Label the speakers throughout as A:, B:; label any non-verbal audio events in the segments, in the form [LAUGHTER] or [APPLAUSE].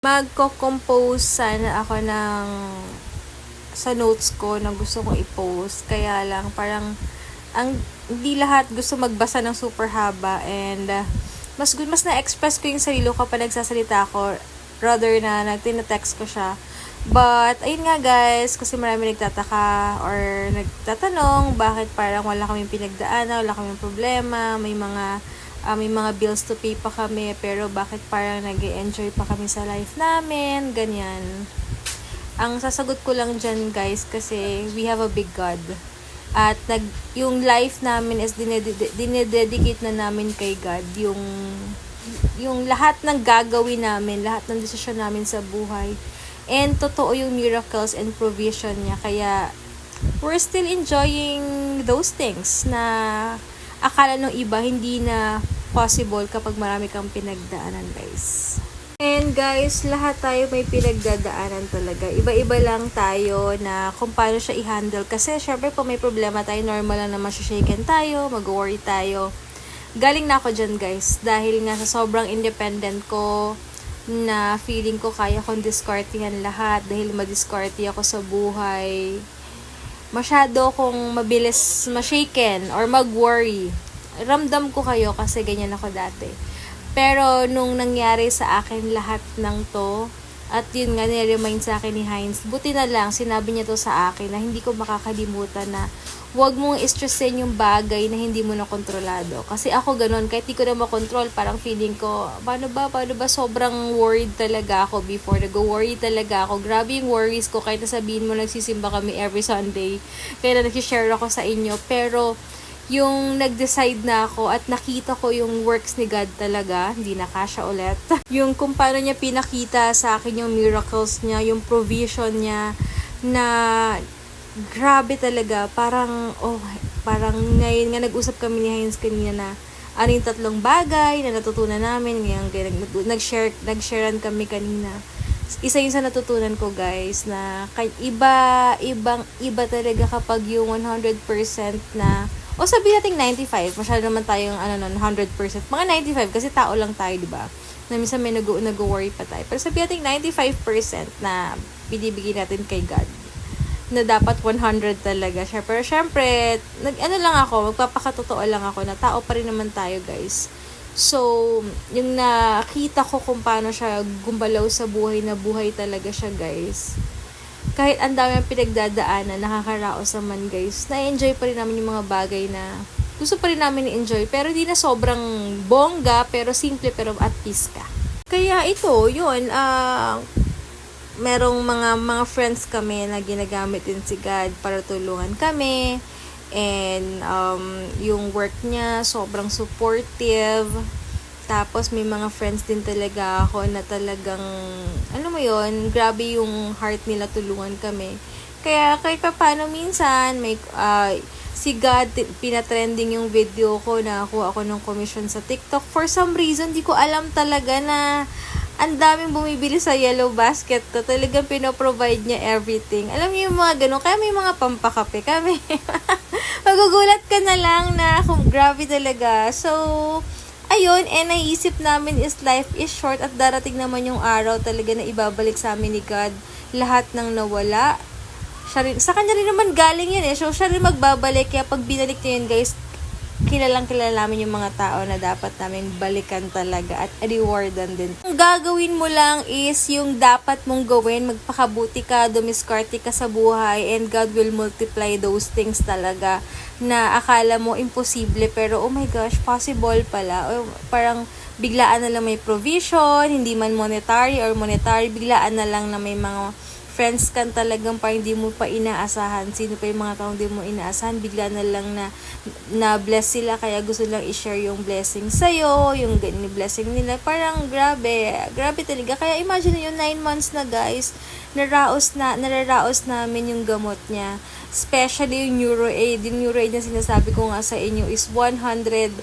A: magko-compose sana ako ng sa notes ko na gusto kong i-post. Kaya lang, parang, ang, hindi lahat gusto magbasa ng super haba and uh, mas good, mas na-express ko yung sarili ko kapag nagsasalita ako rather na nagtina-text ko siya. But, ayun nga guys, kasi marami nagtataka or nagtatanong bakit parang wala kaming pinagdaanan, wala kaming problema, may mga ah, may mga bills to pay pa kami, pero bakit parang nag enjoy pa kami sa life namin, ganyan. Ang sasagot ko lang dyan guys, kasi we have a big God. At nag, yung life namin is dined- dinededicate na namin kay God. Yung, yung lahat ng gagawin namin, lahat ng desisyon namin sa buhay. And totoo yung miracles and provision niya. Kaya, we're still enjoying those things na akala ng iba hindi na possible kapag marami kang pinagdaanan, guys. And guys, lahat tayo may pinagdadaanan talaga. Iba-iba lang tayo na kung paano siya i-handle. Kasi syempre kung may problema tayo, normal lang naman shaken tayo, mag-worry tayo. Galing na ako dyan guys. Dahil nga sa sobrang independent ko, na feeling ko kaya kong discartihan lahat. Dahil madiscarte ako sa buhay masyado kong mabilis ma-shaken or mag-worry. Ramdam ko kayo kasi ganyan ako dati. Pero nung nangyari sa akin lahat ng to, at yun nga, niremind sa akin ni Heinz, buti na lang, sinabi niya to sa akin na hindi ko makakalimutan na huwag mong stressin yung bagay na hindi mo na kontrolado. Kasi ako ganun, kahit di ko na makontrol, parang feeling ko, paano ba, paano ba, sobrang worried talaga ako before. Nag-worry talaga ako. Grabe yung worries ko, kahit nasabihin mo nagsisimba kami every Sunday. Kaya na nag-share ako sa inyo. Pero, yung nag-decide na ako at nakita ko yung works ni God talaga, hindi na kasha ulit. [LAUGHS] yung kung paano niya pinakita sa akin yung miracles niya, yung provision niya, na grabe talaga. Parang, oh, parang ngayon nga nag-usap kami ni Heinz kanina na ano yung tatlong bagay na natutunan namin. Ngayon, nag- nag-share, nag-sharean kami kanina. Isa yung sa natutunan ko guys na iba ibang iba talaga kapag yung 100% na o sabihin natin 95, masyado naman tayong ano nun, 100%. Mga 95 kasi tao lang tayo, 'di ba? Na minsan may nag nag-worry pa tayo. Pero sabihin natin 95% na binibigay natin kay God na dapat 100 talaga siya. Pero syempre, nag, ano lang ako, magpapakatotoo lang ako na tao pa rin naman tayo, guys. So, yung nakita ko kung paano siya gumbalaw sa buhay na buhay talaga siya, guys. Kahit ang dami ang pinagdadaanan, nakakaraos naman, guys. Na-enjoy pa rin namin yung mga bagay na gusto pa rin namin i-enjoy. Pero di na sobrang bongga, pero simple, pero at peace ka. Kaya ito, yun, ah, merong mga mga friends kami na ginagamit din si God para tulungan kami. And um, yung work niya, sobrang supportive. Tapos may mga friends din talaga ako na talagang, ano mo yon grabe yung heart nila tulungan kami. Kaya kahit pa paano minsan, may, uh, si God, pinatrending yung video ko na ako ako ng commission sa TikTok. For some reason, di ko alam talaga na ang daming bumibili sa yellow basket ko. Talagang pinoprovide niya everything. Alam niyo yung mga ganun. Kaya may mga pampakape kami. [LAUGHS] Magugulat ka na lang na kung grabe talaga. So, ayun, and naisip namin is life is short at darating naman yung araw talaga na ibabalik sa amin ni God lahat ng nawala. Siya rin, sa kanya rin naman galing yun eh. So, siya rin magbabalik. Kaya pag binalik niya yun, guys, kilalang kilala namin yung mga tao na dapat namin balikan talaga at rewardan din. Ang gagawin mo lang is yung dapat mong gawin, magpakabuti ka, dumiskarte ka sa buhay, and God will multiply those things talaga na akala mo imposible pero oh my gosh, possible pala. O, parang biglaan na lang may provision, hindi man monetary or monetary, biglaan na lang na may mga friends kan talagang pa hindi mo pa inaasahan. Sino pa yung mga taong hindi mo inaasahan, bigla na lang na na-bless sila kaya gusto lang i-share yung blessing sa'yo, yung ganyan blessing nila. Parang grabe, grabe talaga. Kaya imagine yung 9 months na guys, naraos na, nararaos namin yung gamot niya. Especially yung NeuroAid. Yung NeuroAid na sinasabi ko nga sa inyo is 146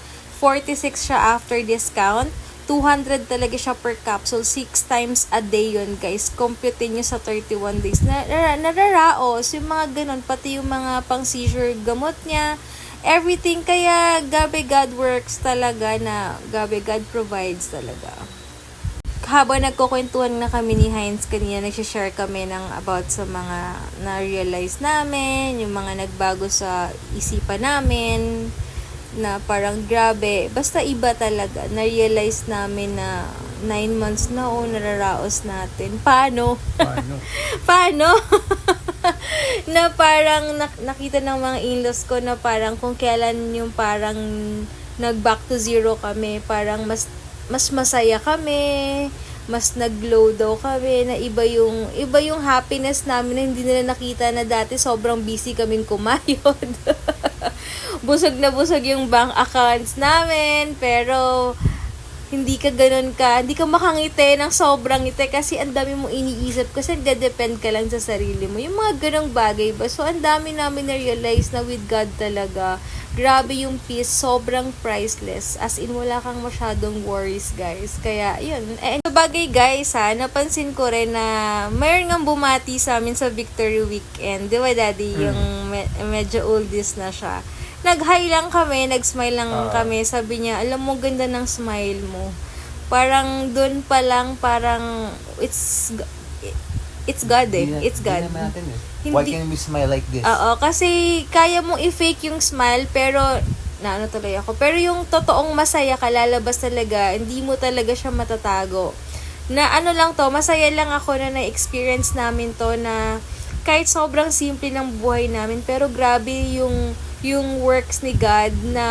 A: siya after discount. 200 talaga siya per capsule. 6 times a day yun, guys. Compute nyo sa 31 days. Na, nararaos, yung mga ganun. Pati yung mga pang seizure gamot niya. Everything. Kaya, Gabi God works talaga na Gabi God provides talaga. habang nagkukwentuhan na kami ni Heinz kanina, nagsishare kami ng about sa mga na-realize namin, yung mga nagbago sa isipan namin, na parang grabe, basta iba talaga. Na-realize namin na 9 months na o nararaos natin. Paano?
B: Paano? [LAUGHS]
A: Paano? [LAUGHS] na parang nak- nakita ng mga in-laws ko na parang kung kailan yung parang nag back to zero kami, parang mas mas masaya kami, mas nag-glow daw kami, na iba yung iba yung happiness namin na hindi nila nakita na dati sobrang busy kaming kumayod. [LAUGHS] [LAUGHS] busog na busog yung bank accounts namin, pero hindi ka ganun ka, hindi ka makangiti ng sobrang ngiti kasi ang dami mo iniisip kasi nagde-depend ka lang sa sarili mo. Yung mga ganong bagay ba? So, ang dami namin na-realize na with God talaga, grabe yung peace, sobrang priceless. As in, wala kang masyadong worries, guys. Kaya, yun. Eh, sa bagay, guys, ha, napansin ko rin na mayroon nga bumati sa amin sa Victory Weekend. Di ba, Daddy? Yung me- medyo oldies na siya nag-hi lang kami, nag-smile lang
B: Ah.
A: kami. Sabi niya, alam mo, ganda ng smile mo. Parang doon pa lang, parang, it's, it's God eh.
B: Na-
A: It's God.
B: Hindi naman natin eh. Why
A: Hindi-
B: can we smile like this?
A: Oo, kasi kaya mong i-fake yung smile, pero, na ano tuloy ako, pero yung totoong masaya ka, lalabas talaga, hindi mo talaga siya matatago. Na ano lang to, masaya lang ako na na-experience namin to na kahit sobrang simple ng buhay namin, pero grabe yung yung works ni God na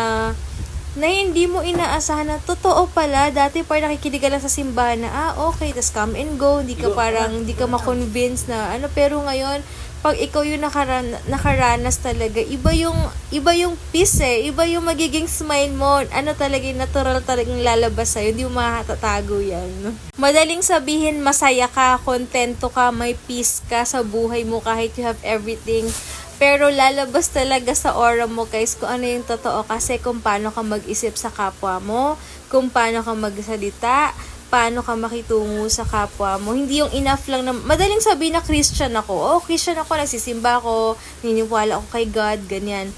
A: na hindi mo inaasahan na totoo pala. Dati parang nakikinig ka lang sa simbahan na, ah, okay, tas come and go. Hindi ka parang, hindi ka ma-convince na, ano, pero ngayon, pag ikaw yung nakaran, nakaranas talaga, iba yung, iba yung peace eh. Iba yung magiging smile mo. Ano talaga, yung natural talagang lalabas sa'yo. Hindi mo makatatago yan. Madaling sabihin, masaya ka, kontento ka, may peace ka sa buhay mo kahit you have everything. Pero lalabas talaga sa aura mo guys kung ano yung totoo kasi kung paano ka mag-isip sa kapwa mo, kung paano ka magsalita, paano ka makitungo sa kapwa mo. Hindi yung enough lang na, madaling sabihin na Christian ako. Oh, Christian ako, nagsisimba ako, niniwala ako kay God, ganyan.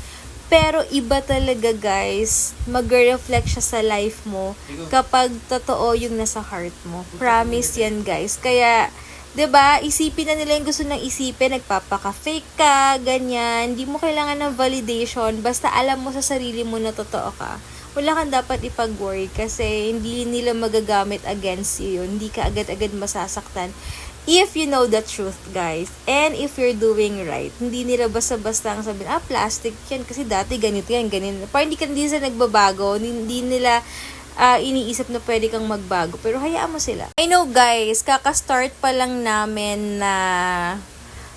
A: Pero iba talaga guys, mag-reflect siya sa life mo kapag totoo yung nasa heart mo. Promise yan guys. Kaya, 'di ba isipin na nila yung gusto nang isipin, nagpapaka-fake ka, ganyan. Hindi mo kailangan ng validation, basta alam mo sa sarili mo na totoo ka. Wala kang dapat ipag-worry kasi hindi nila magagamit against you. Hindi ka agad-agad masasaktan. If you know the truth, guys, and if you're doing right, hindi nila basta-basta ang sabihin, ah, plastic yan, kasi dati ganito yan, ganito. Parang hindi ka hindi sila nagbabago, hindi nila ah, iniisip na pwede kang magbago. Pero hayaan mo sila. I know guys, kaka-start pa lang namin na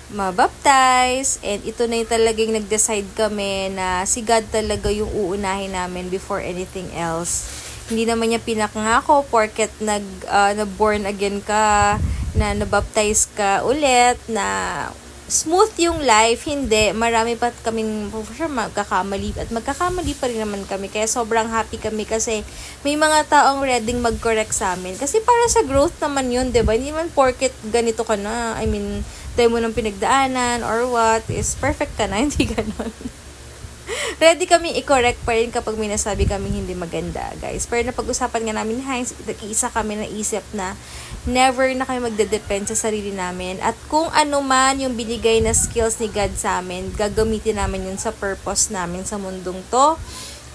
A: mabaptize and ito na yung talagang nag-decide kami na si God talaga yung uunahin namin before anything else. Hindi naman niya pinakangako porket nag ah, na born again ka, na nabaptize ka ulit, na smooth yung life, hindi. Marami pa kaming, sure, magkakamali. At magkakamali pa rin naman kami. Kaya sobrang happy kami kasi may mga taong ready mag-correct sa amin. Kasi para sa growth naman yun, di ba? Hindi man porket ganito ka na. I mean, tayo mo ng pinagdaanan or what, is perfect ka na. [LAUGHS] Hindi ganon. Ready kami i-correct pa rin kapag may nasabi kaming hindi maganda, guys. Pero napag-usapan nga namin Heinz, isa kami na isip na never na kami magde-depend sa sarili namin. At kung ano man yung binigay na skills ni God sa amin, gagamitin namin yun sa purpose namin sa mundong to.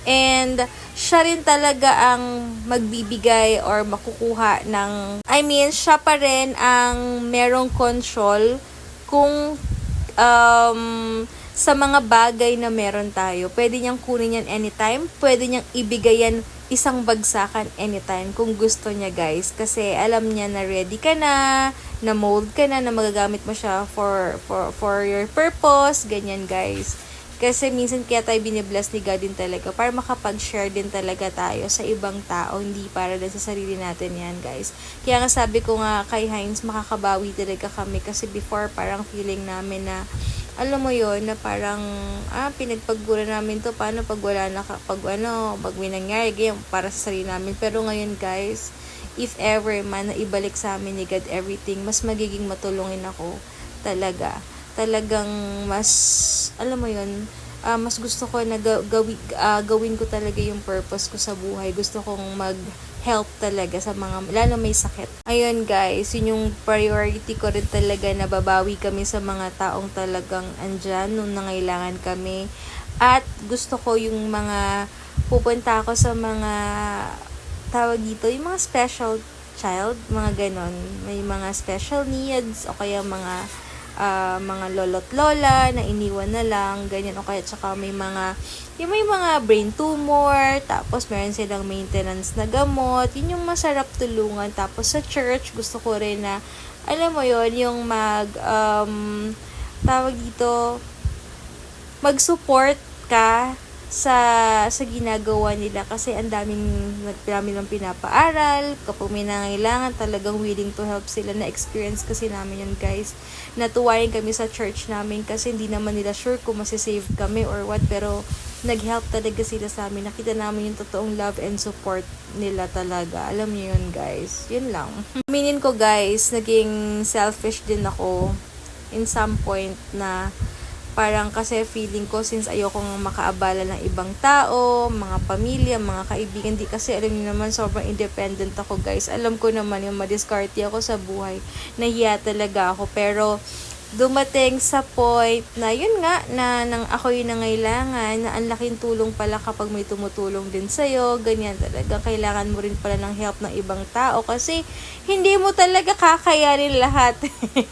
A: And siya rin talaga ang magbibigay or makukuha ng, I mean, siya pa rin ang merong control kung um, sa mga bagay na meron tayo. Pwede niyang kunin yan anytime. Pwede niyang ibigay yan isang bagsakan anytime kung gusto niya guys. Kasi alam niya na ready ka na, na mold ka na, na magagamit mo siya for, for, for your purpose. Ganyan guys. Kasi minsan kaya tayo binibless ni God din talaga para makapag-share din talaga tayo sa ibang tao, hindi para din sa sarili natin yan, guys. Kaya nga sabi ko nga kay Heinz, makakabawi talaga kami kasi before parang feeling namin na alam mo yon na parang ah pinagpaggulan namin to paano pag wala na pag ano pag may nangyari ganyan para sa sarili namin. Pero ngayon guys if ever man na ibalik sa amin ni God everything mas magiging matulungin ako. Talaga. Talagang mas alam mo yon ah, mas gusto ko na ga- gawi, ah, gawin ko talaga yung purpose ko sa buhay. Gusto kong mag help talaga sa mga, lalo may sakit. Ayun guys, yun yung priority ko rin talaga na babawi kami sa mga taong talagang andyan nung nangailangan kami. At gusto ko yung mga, pupunta ako sa mga, tawag dito, yung mga special child, mga ganon. May mga special needs o kaya mga ah, mga lolo't lola na iniwan na lang, ganyan o kaya tsaka may mga yung may mga brain tumor, tapos meron silang maintenance na gamot, yun yung masarap tulungan. Tapos sa church, gusto ko rin na, alam mo yon yung mag, um, tawag dito, mag-support ka sa sa ginagawa nila kasi ang daming dami lang pinapaaral. Kapag may nangailangan talagang willing to help sila. Na experience kasi namin yun guys. Natuwayan kami sa church namin kasi hindi naman nila sure kung masisave kami or what. Pero nag-help talaga sila sa amin. Nakita namin yung totoong love and support nila talaga. Alam niyo yun guys. Yun lang. Aminin ko guys naging selfish din ako in some point na parang kasi feeling ko since ayokong makaabala ng ibang tao, mga pamilya, mga kaibigan, di kasi alam niyo naman sobrang independent ako guys. Alam ko naman yung madiskarte ako sa buhay. Nahiya talaga ako pero dumating sa point na yun nga na nang ako yung nangailangan na ang laking tulong pala kapag may tumutulong din sa'yo ganyan talaga. Kailangan mo rin pala ng help ng ibang tao kasi hindi mo talaga kakayanin lahat.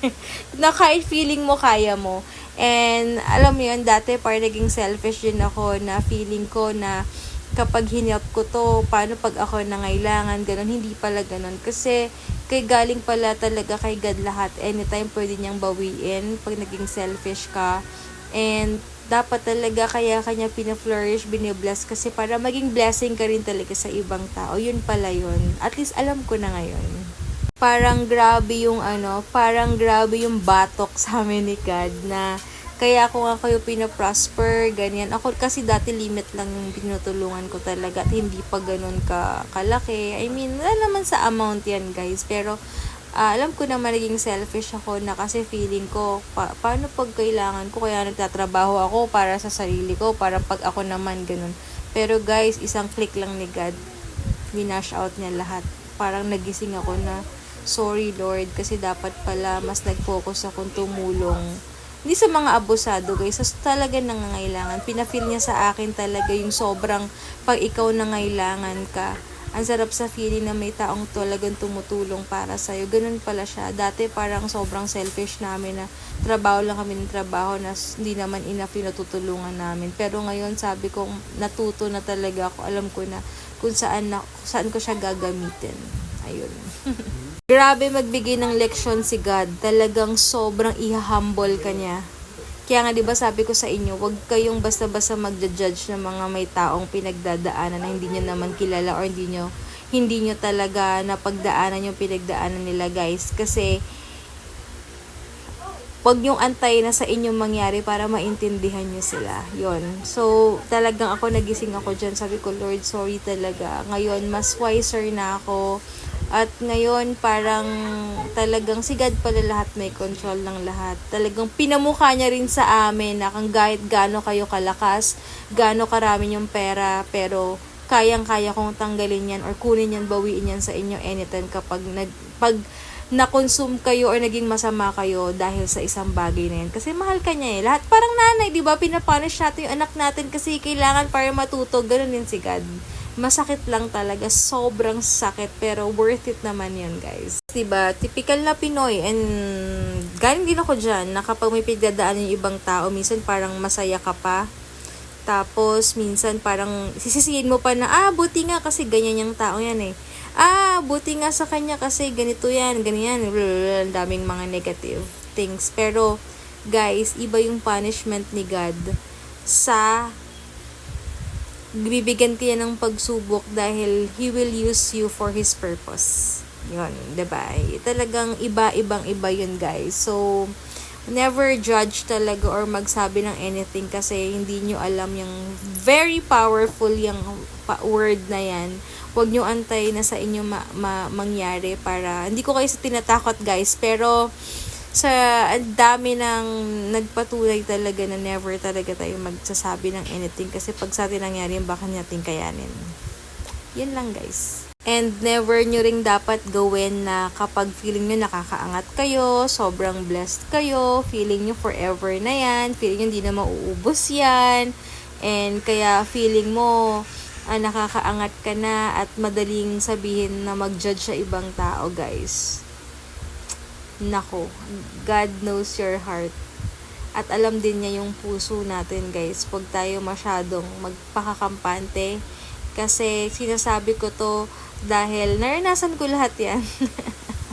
A: [LAUGHS] Na kahit feeling mo kaya mo. And alam mo yun, dati parang naging selfish din ako na feeling ko na kapag hinelp ko to, paano pag ako nangailangan, ganun, hindi pala ganun. Kasi kay galing pala talaga kay God lahat. Anytime pwede niyang bawiin pag naging selfish ka. And dapat talaga kaya kanya pina-flourish, binibless kasi para maging blessing ka rin talaga sa ibang tao. Yun pala yun. At least alam ko na ngayon parang grabe yung ano, parang grabe yung batok sa amin ni God na kaya ako nga kayo pinaprosper, ganyan. Ako kasi dati limit lang yung pinutulungan ko talaga at hindi pa ganun ka kalaki. I mean, wala naman sa amount yan guys. Pero ah, alam ko na naging selfish ako na kasi feeling ko, pa- paano pag kailangan ko, kaya nagtatrabaho ako para sa sarili ko, para pag ako naman ganun. Pero guys, isang click lang ni God, winash out niya lahat. Parang nagising ako na, sorry Lord, kasi dapat pala mas nag-focus akong tumulong. Hindi sa mga abusado guys, sa talaga nangangailangan. Pinafeel niya sa akin talaga yung sobrang pag ikaw nangailangan ka. Ang sarap sa feeling na may taong talagang tumutulong para sa'yo. Ganun pala siya. Dati parang sobrang selfish namin na trabaho lang kami ng trabaho na hindi naman enough yung natutulungan namin. Pero ngayon sabi ko, natuto na talaga ako. Alam ko na kung saan, na, saan ko siya gagamitin. Ayun. [LAUGHS] Grabe magbigay ng leksyon si God. Talagang sobrang iha-humble ka niya. Kaya nga 'di ba sabi ko sa inyo, wag kayong basta-basta magja-judge ng mga may taong pinagdadaanan na hindi niyo naman kilala or hindi niyo hindi niyo talaga napagdaanan yung pinagdaanan nila, guys. Kasi wag yung antay na sa inyong mangyari para maintindihan nyo sila. Yon. So, talagang ako nagising ako dyan. Sabi ko, Lord, sorry talaga. Ngayon, mas wiser na ako. At ngayon, parang talagang si God pala lahat may control ng lahat. Talagang pinamukha niya rin sa amin na kung kahit gaano kayo kalakas, gaano karami yung pera, pero kayang-kaya kong tanggalin yan or kunin yan, bawiin yan sa inyo anytime kapag nag, pag na-consume kayo or naging masama kayo dahil sa isang bagay na yan. Kasi mahal ka niya eh. Lahat parang nanay, di ba? Pinapunish natin yung anak natin kasi kailangan para matuto. Ganun din si God. Masakit lang talaga. Sobrang sakit. Pero worth it naman yun, guys. Diba? Typical na Pinoy. And galing din ako dyan na kapag may pinagdadaan yung ibang tao, minsan parang masaya ka pa. Tapos, minsan parang sisisihin mo pa na, ah, buti nga kasi ganyan yung tao yan eh. Ah, buti nga sa kanya kasi ganito yan, ganyan, blablabla, daming mga negative things. Pero, guys, iba yung punishment ni God sa bibigyan kaya ng pagsubok dahil He will use you for His purpose. Yun, ba? Talagang iba-ibang iba yun, guys. So, never judge talaga or magsabi ng anything kasi hindi nyo alam yung very powerful yung word na yan. Huwag nyo antay na sa inyo ma- ma- mangyari para, hindi ko kayo tinatakot guys, pero sa ang dami ng nagpatuloy talaga na never talaga tayo magsasabi ng anything kasi pag sa atin nangyari yung baka natin kayanin. Yun lang guys. And never nyo ring dapat gawin na kapag feeling nyo nakakaangat kayo, sobrang blessed kayo, feeling nyo forever na yan, feeling nyo hindi na mauubos yan, and kaya feeling mo ah, nakakaangat ka na at madaling sabihin na mag-judge sa ibang tao, guys. Nako, God knows your heart. At alam din niya yung puso natin, guys. Huwag tayo masyadong magpakakampante. Kasi sinasabi ko to dahil naranasan ko lahat yan.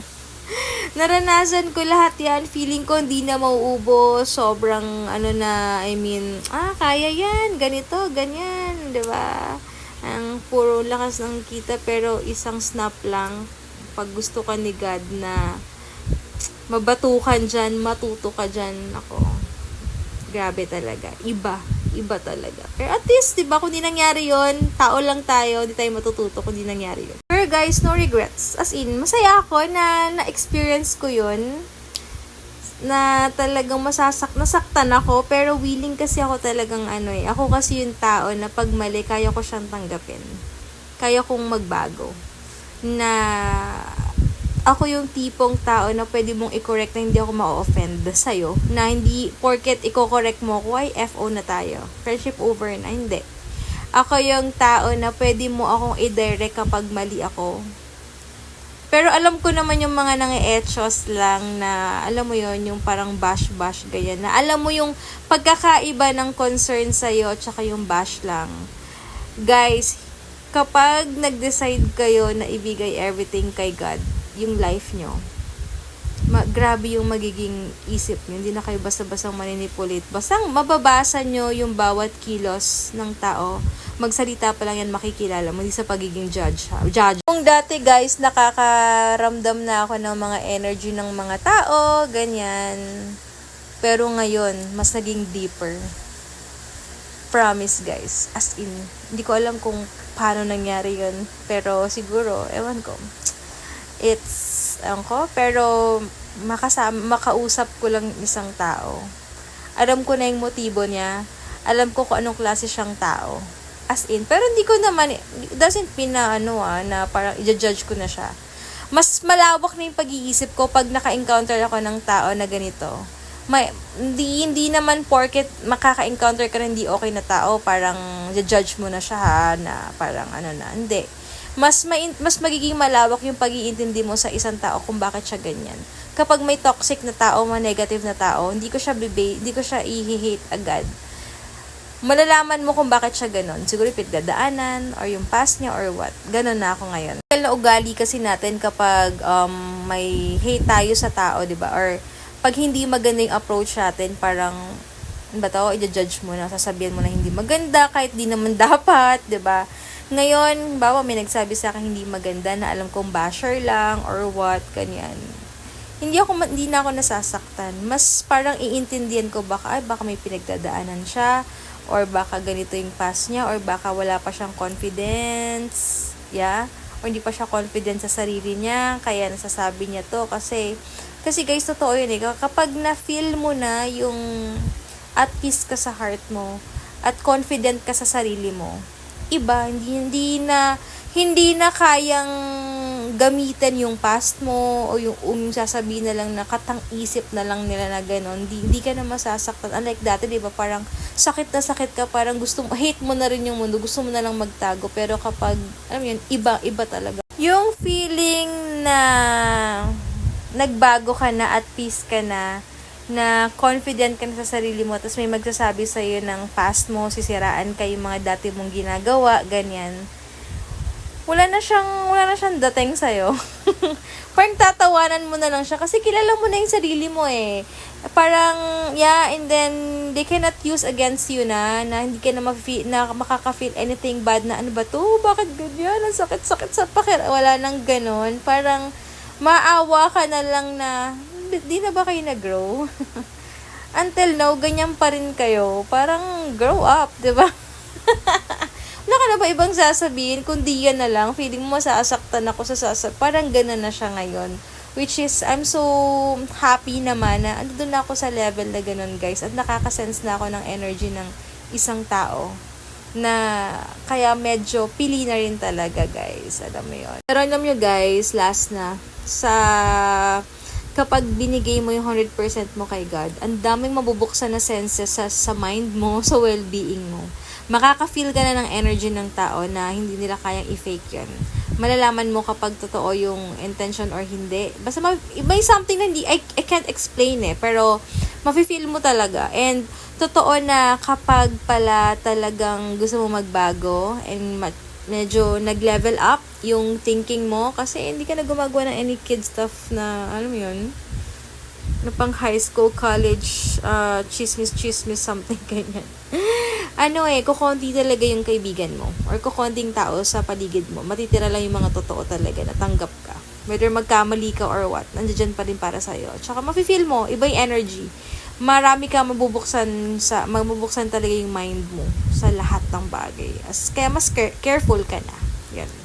A: [LAUGHS] naranasan ko lahat yan. Feeling ko hindi na mauubos. Sobrang ano na, I mean, ah, kaya yan. Ganito, ganyan. ba Ang puro lakas ng kita pero isang snap lang. Pag gusto ka ni God na mabatukan dyan, matuto ka dyan. Ako, grabe talaga. Iba. Iba talaga. Pero at least, di ba, kung di nangyari yon tao lang tayo, di tayo matututo kung di nangyari yon Pero guys, no regrets. As in, masaya ako na na-experience ko yon na talagang masasak nasaktan ako pero willing kasi ako talagang ano eh ako kasi yung tao na pag mali kaya ko siyang tanggapin kaya kong magbago na ako yung tipong tao na pwede mong i-correct na hindi ako ma-offend sa'yo. Na hindi, porket i-correct mo ko, ay FO na tayo. Friendship over na. Hindi. Ako yung tao na pwede mo akong i-direct kapag mali ako. Pero alam ko naman yung mga nangi-etchos lang na, alam mo yon yung parang bash-bash ganyan. Na alam mo yung pagkakaiba ng concern sa'yo at saka yung bash lang. Guys, kapag nag-decide kayo na ibigay everything kay God, yung life nyo, ma- grabe yung magiging isip nyo. Hindi na kayo basta-bastang maninipulate. Bastang mababasa nyo yung bawat kilos ng tao. Magsalita pa lang yan makikilala mo. Hindi sa pagiging judge. Ha? Judge. Kung dati guys, nakakaramdam na ako ng mga energy ng mga tao, ganyan. Pero ngayon, mas naging deeper. Promise guys. As in, hindi ko alam kung paano nangyari yun. Pero siguro, ewan ko it's, ewan ko, pero makasama, makausap ko lang isang tao. Alam ko na yung motibo niya. Alam ko kung anong klase siyang tao. As in, pero hindi ko naman, doesn't mean na ano ah, na parang i-judge ko na siya. Mas malawak na yung pag-iisip ko pag naka-encounter ako ng tao na ganito. May, hindi, hindi naman porket makaka-encounter ka na hindi okay na tao, parang judge mo na siya ha, na parang ano na, hindi mas main, mas magiging malawak yung pag-iintindi mo sa isang tao kung bakit siya ganyan. Kapag may toxic na tao, mga negative na tao, hindi ko siya bibe, hindi ko siya i-hate agad. Malalaman mo kung bakit siya ganon. Siguro pinagdadaanan, or yung past niya, or what. Ganon na ako ngayon. Dahil na ugali kasi natin kapag um, may hate tayo sa tao, di ba? Or pag hindi maganda yung approach natin, parang ba to, i-judge mo na, sasabihin mo na hindi maganda, kahit di naman [LAUGHS] dapat, di ba? Ngayon, bawa may nagsabi sa akin hindi maganda na alam kong basher lang or what, ganyan. Hindi ako, hindi na ako nasasaktan. Mas parang iintindihan ko baka, ay baka may pinagdadaanan siya, or baka ganito yung past niya, or baka wala pa siyang confidence, yeah? Or hindi pa siya confident sa sarili niya, kaya nasasabi niya to, kasi, kasi guys, totoo yun eh, kapag na-feel mo na yung at peace ka sa heart mo, at confident ka sa sarili mo, iba, hindi, hindi na, hindi na kayang gamitin yung past mo o yung um, sasabihin na lang na katang isip na lang nila na gano'n. Hindi, hindi ka na masasaktan. Unlike dati, di ba, parang sakit na sakit ka, parang gusto mo, hate mo na rin yung mundo, gusto mo na lang magtago. Pero kapag, alam yun, iba, iba talaga. Yung feeling na nagbago ka na at peace ka na, na confident ka na sa sarili mo, tapos may magsasabi sa'yo ng past mo, sisiraan ka yung mga dati mong ginagawa, ganyan. Wala na siyang, wala na siyang dating sa'yo. [LAUGHS] parang tatawanan mo na lang siya kasi kilala mo na yung sarili mo eh. Parang, yeah, and then, they cannot use against you na, na hindi ka na, mafe- na makaka-feel anything bad na, ano ba to? Bakit ganyan? Ang sakit-sakit sa pakir. Wala nang ganon. Parang, maawa ka na lang na, di na ba kayo nag-grow? [LAUGHS] Until now, ganyan pa rin kayo. Parang, grow up, di ba? [LAUGHS] Wala ka na ba ibang sasabihin? Kundi yan na lang. Feeling mo masasaktan ako sa sasaktan. Parang ganun na siya ngayon. Which is, I'm so happy naman na ando na ako sa level na ganun, guys. At nakakasense na ako ng energy ng isang tao. na kaya medyo pili na rin talaga guys alam mo yun pero alam nyo guys last na sa kapag binigay mo yung 100% mo kay God ang daming mabubuksan na senses sa, sa mind mo [LAUGHS] sa well-being mo. Makaka-feel ka na ng energy ng tao na hindi nila kayang i-fake yun. Malalaman mo kapag totoo yung intention or hindi. Basta ma- may something na hindi I, I can't explain eh pero mafe-feel mo talaga. And totoo na kapag pala talagang gusto mo magbago and ma- medyo nag-level up yung thinking mo kasi hindi ka na gumagawa ng any kid stuff na alam mo yun na pang high school, college, uh, chismis, chismis, something [LAUGHS] ganyan. ano eh, kukonti talaga yung kaibigan mo or kukonting tao sa paligid mo. Matitira lang yung mga totoo talaga na tanggap ka. Whether magkamali ka or what, nandiyan pa rin para sa'yo. Tsaka mafe-feel mo, iba yung energy. Marami ka mabubuksan sa, mabubuksan talaga yung mind mo sa lahat ng bagay. As, kaya mas care- careful ka na. Yan.